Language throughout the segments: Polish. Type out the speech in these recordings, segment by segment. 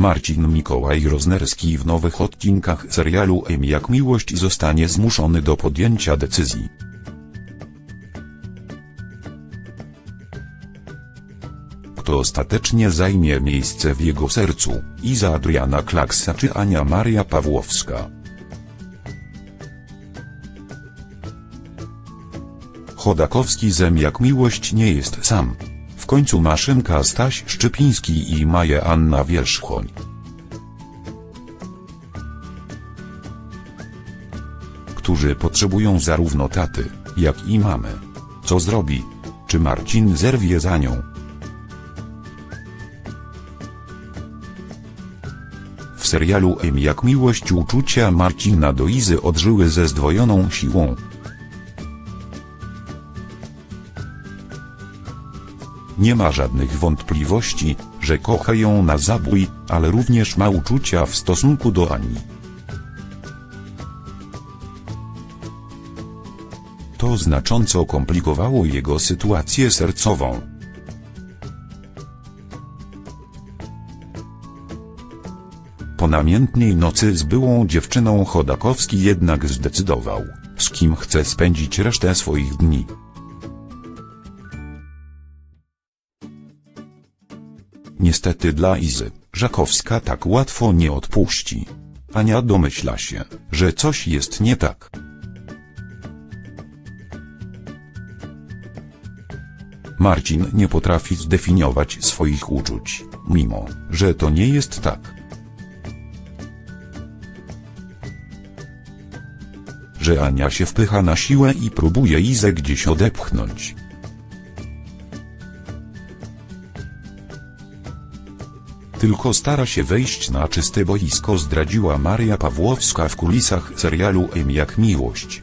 Marcin Mikołaj Roznerski w nowych odcinkach serialu M jak miłość zostanie zmuszony do podjęcia decyzji. Kto ostatecznie zajmie miejsce w jego sercu, Iza Adriana Klaksa czy Ania Maria Pawłowska? Chodakowski zem jak miłość nie jest sam. Końcu maszynka Staś Szczypiński i Maja Anna Wierzchoń. Którzy potrzebują zarówno taty, jak i mamy. Co zrobi? Czy Marcin zerwie za nią? W serialu M jak miłość uczucia Marcina do Izy odżyły ze zdwojoną siłą. Nie ma żadnych wątpliwości, że kocha ją na zabój, ale również ma uczucia w stosunku do Ani. To znacząco komplikowało jego sytuację sercową. Po namiętnej nocy z byłą dziewczyną Chodakowski jednak zdecydował, z kim chce spędzić resztę swoich dni. Niestety dla Izy, Żakowska tak łatwo nie odpuści. Ania domyśla się, że coś jest nie tak. Marcin nie potrafi zdefiniować swoich uczuć, mimo, że to nie jest tak. Że Ania się wpycha na siłę i próbuje Izę gdzieś odepchnąć. Tylko stara się wejść na czyste boisko zdradziła Maria Pawłowska w kulisach serialu M jak miłość.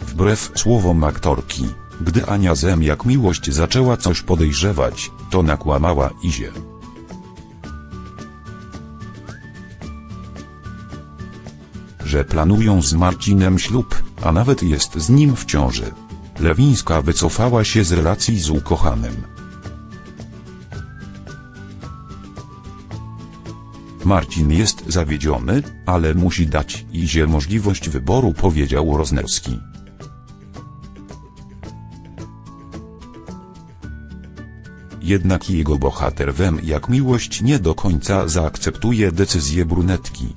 Wbrew słowom aktorki, gdy Ania Zem jak miłość zaczęła coś podejrzewać, to nakłamała Izie. Że planują z Marcinem ślub, a nawet jest z nim w ciąży. Lewińska wycofała się z relacji z ukochanym. Marcin jest zawiedziony, ale musi dać Izie możliwość wyboru powiedział Roznerski. Jednak jego bohater wem jak miłość nie do końca zaakceptuje decyzję brunetki.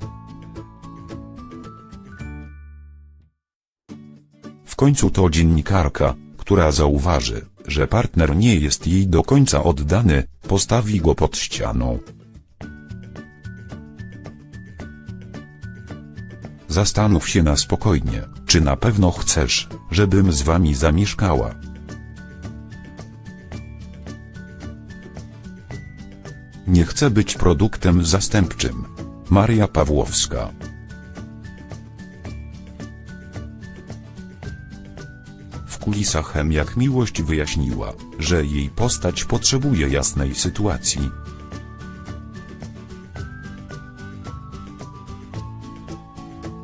Końcu to dziennikarka, która zauważy, że partner nie jest jej do końca oddany, postawi go pod ścianą. Zastanów się na spokojnie, czy na pewno chcesz, żebym z wami zamieszkała. Nie chcę być produktem zastępczym. Maria Pawłowska M jak miłość wyjaśniła, że jej postać potrzebuje jasnej sytuacji.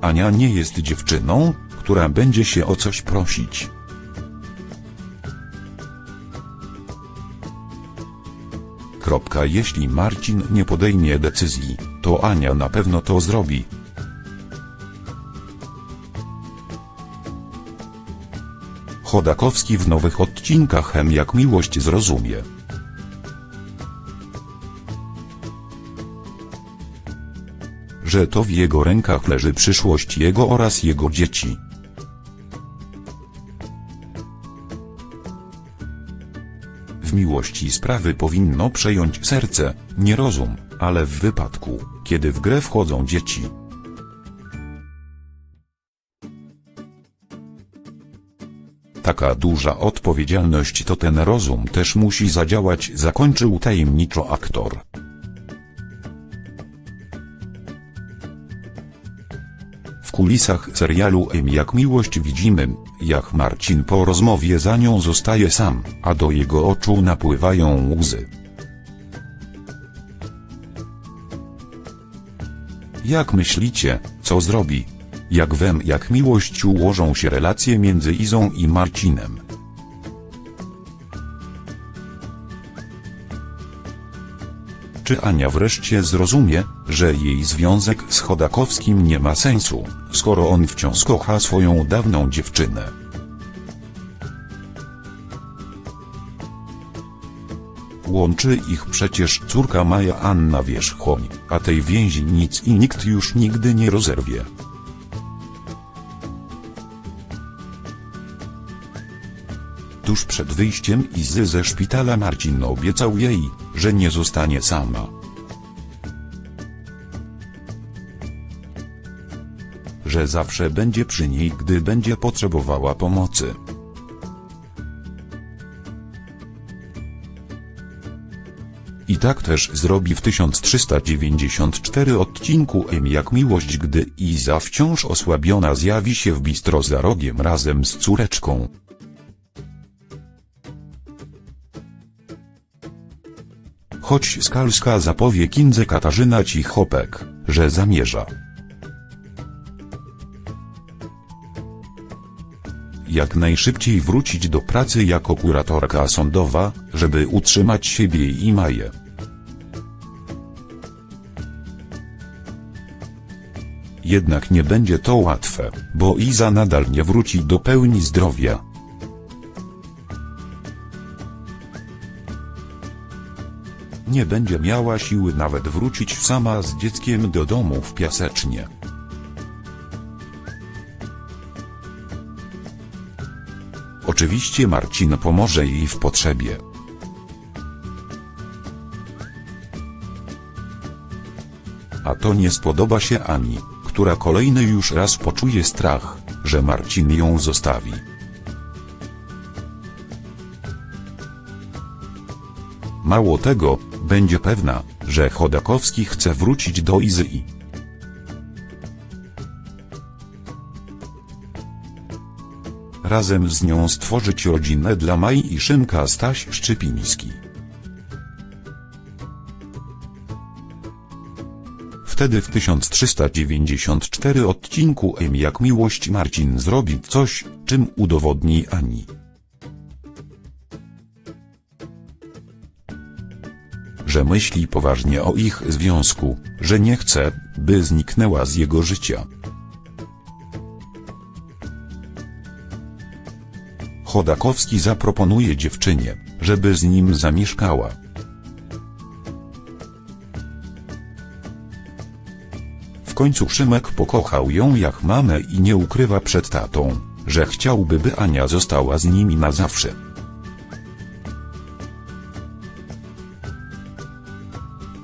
Ania nie jest dziewczyną, która będzie się o coś prosić. Kropka jeśli Marcin nie podejmie decyzji, to Ania na pewno to zrobi. Chodakowski w nowych odcinkach M jak miłość zrozumie. Że to w jego rękach leży przyszłość jego oraz jego dzieci. W miłości sprawy powinno przejąć serce, nie rozum, ale w wypadku, kiedy w grę wchodzą dzieci. Taka duża odpowiedzialność to ten rozum też musi zadziałać zakończył tajemniczo aktor. W kulisach serialu M jak miłość widzimy, jak Marcin po rozmowie za nią zostaje sam, a do jego oczu napływają łzy. Jak myślicie, co zrobi? jak wem jak miłość ułożą się relacje między Izą i Marcinem. Czy Ania wreszcie zrozumie, że jej związek z Chodakowskim nie ma sensu, skoro on wciąż kocha swoją dawną dziewczynę? łączy ich przecież córka Maja Anna Wierzchoń, a tej więzi nic i nikt już nigdy nie rozerwie. Tuż przed wyjściem Izy ze szpitala Marcin obiecał jej, że nie zostanie sama. Że zawsze będzie przy niej, gdy będzie potrzebowała pomocy. I tak też zrobi w 1394 odcinku M jak miłość, gdy Iza wciąż osłabiona zjawi się w bistro za rogiem razem z córeczką. Choć Skalska zapowie Kindze Katarzyna Cichopek, że zamierza. Jak najszybciej wrócić do pracy jako kuratorka sądowa, żeby utrzymać siebie i Maję. Jednak nie będzie to łatwe, bo Iza nadal nie wróci do pełni zdrowia. Nie będzie miała siły nawet wrócić sama z dzieckiem do domu w Piasecznie. Oczywiście Marcin pomoże jej w potrzebie. A to nie spodoba się Ani, która kolejny już raz poczuje strach, że Marcin ją zostawi. Mało tego, będzie pewna, że Chodakowski chce wrócić do Izy i razem z nią stworzyć rodzinę dla Mai i Szymka Staś Szczypiński. Wtedy w 1394 odcinku M jak miłość Marcin zrobi coś, czym udowodni Ani. Że myśli poważnie o ich związku, że nie chce, by zniknęła z jego życia. Chodakowski zaproponuje dziewczynie, żeby z nim zamieszkała. W końcu Szymek pokochał ją jak mamę i nie ukrywa przed tatą, że chciałby by Ania została z nimi na zawsze.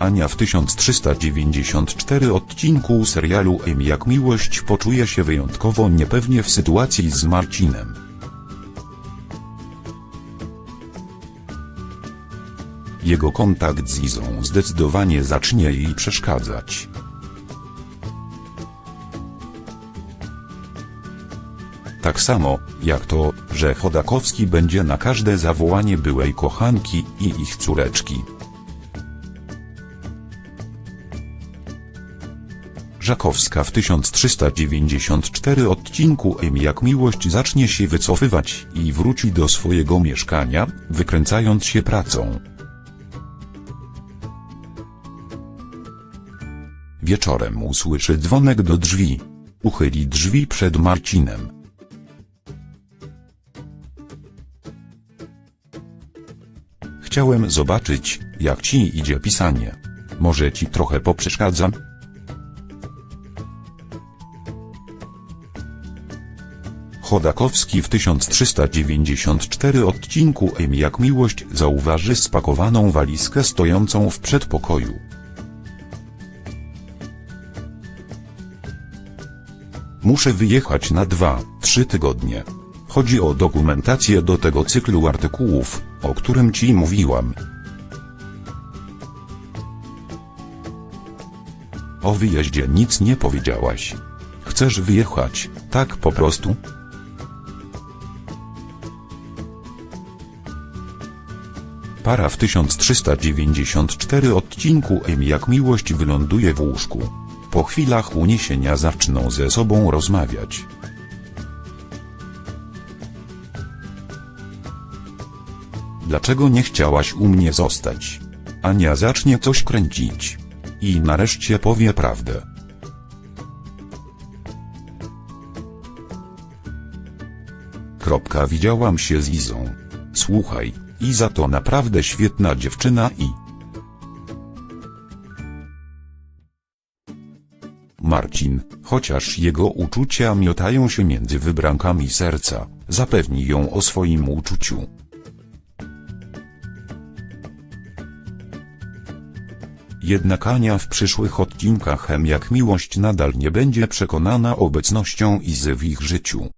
Ania w 1394 odcinku serialu M jak miłość poczuje się wyjątkowo niepewnie w sytuacji z Marcinem. Jego kontakt z Izą zdecydowanie zacznie jej przeszkadzać. Tak samo, jak to, że Chodakowski będzie na każde zawołanie byłej kochanki i ich córeczki. Żakowska w 1394 odcinku M jak miłość zacznie się wycofywać i wróci do swojego mieszkania, wykręcając się pracą. Wieczorem usłyszy dzwonek do drzwi. Uchyli drzwi przed Marcinem. Chciałem zobaczyć, jak ci idzie pisanie. Może ci trochę poprzeszkadzam? Chodakowski w 1394 odcinku M jak miłość zauważy spakowaną walizkę stojącą w przedpokoju. Muszę wyjechać na dwa, trzy tygodnie. Chodzi o dokumentację do tego cyklu artykułów, o którym ci mówiłam. O wyjeździe nic nie powiedziałaś. Chcesz wyjechać, tak po prostu? Para w 1394 odcinku M jak miłość wyląduje w łóżku. Po chwilach uniesienia zaczną ze sobą rozmawiać. Dlaczego nie chciałaś u mnie zostać? Ania zacznie coś kręcić. I nareszcie powie prawdę. Kropka widziałam się z Izą. Słuchaj, Iza to naprawdę świetna dziewczyna i... Marcin, chociaż jego uczucia miotają się między wybrankami serca, zapewni ją o swoim uczuciu. Jednak Ania w przyszłych odcinkach M jak miłość nadal nie będzie przekonana obecnością Izy w ich życiu.